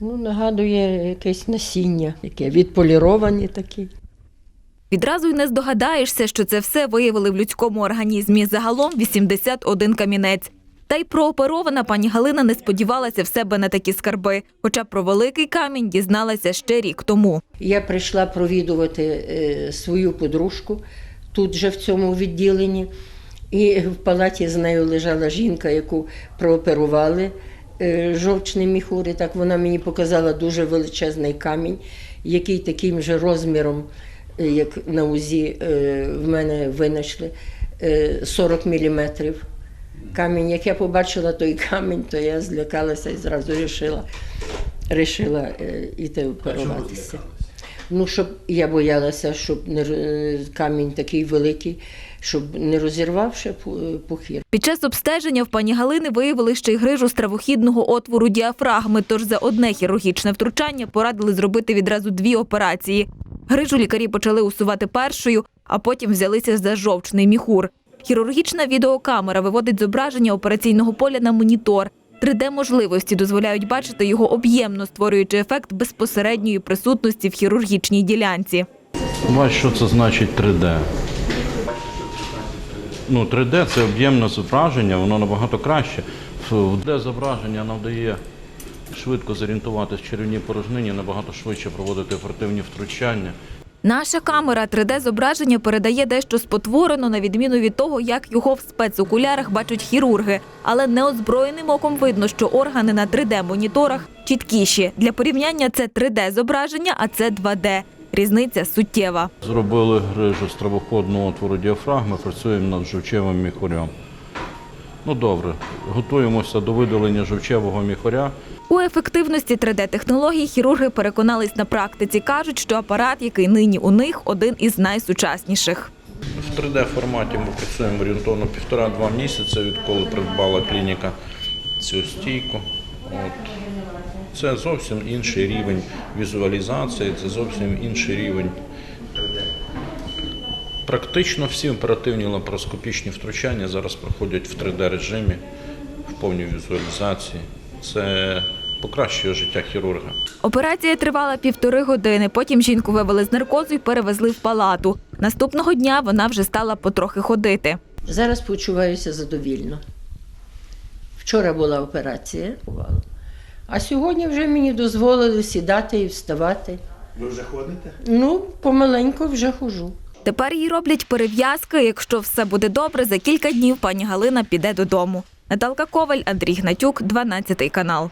Ну, нагадує якесь насіння, яке відполіровані такі. Відразу й не здогадаєшся, що це все виявили в людському організмі. Загалом 81 камінець. Та й прооперована пані Галина не сподівалася в себе на такі скарби, хоча про великий камінь дізналася ще рік тому. Я прийшла провідувати е, свою подружку тут же в цьому відділенні. І в палаті з нею лежала жінка, яку прооперували жовчний міхури, так вона мені показала дуже величезний камінь, який таким же розміром, е, як на УЗІ е, в мене винайшли, е, 40 міліметрів. Камінь, як я побачила той камінь, то я злякалася і зразу рішила, рішила е, іти оперуватися. Ну, щоб я боялася, щоб не е, камінь такий великий, щоб не розірвавши пу- пухір. Під час обстеження в пані Галини виявили ще й грижу стравохідного отвору діафрагми, тож за одне хірургічне втручання порадили зробити відразу дві операції. Грижу лікарі почали усувати першою, а потім взялися за жовчний міхур. Хірургічна відеокамера виводить зображення операційного поля на монітор. 3D-можливості дозволяють бачити його об'ємно, створюючи ефект безпосередньої присутності в хірургічній ділянці. Бач, що це значить 3D. Ну, 3D це об'ємне зображення, воно набагато краще. 3D зображення нам дає швидко зорієнтуватися в червній порожнині, набагато швидше проводити оперативні втручання. Наша камера 3D-зображення передає дещо спотворено, на відміну від того, як його в спецокулярах бачать хірурги. Але неозброєним оком видно, що органи на 3D-моніторах чіткіші. Для порівняння це 3D-зображення, а це 2D. Різниця суттєва. Зробили грижу стравоходного отвору діафрагми, працюємо над жовчевим міхурем. Ну добре, готуємося до видалення жовчевого міхуря. У ефективності 3D-технологій хірурги переконались на практиці. Кажуть, що апарат, який нині у них, один із найсучасніших. В 3D форматі ми працюємо орієнтовно півтора-два місяці, відколи придбала клініка цю стійку. От. Це зовсім інший рівень візуалізації, це зовсім інший рівень. Практично всі оперативні лапароскопічні втручання зараз проходять в 3D режимі, в повній візуалізації. Це покращує життя хірурга. Операція тривала півтори години. Потім жінку вивели з наркозу і перевезли в палату. Наступного дня вона вже стала потрохи ходити. Зараз почуваюся задовільно. Вчора була операція, а сьогодні вже мені дозволили сідати і вставати. Ви вже ходите? Ну, помаленьку вже хожу. Тепер їй роблять перев'язки. Якщо все буде добре, за кілька днів пані Галина піде додому. Наталка Коваль, Андрій Гнатюк, 12 канал.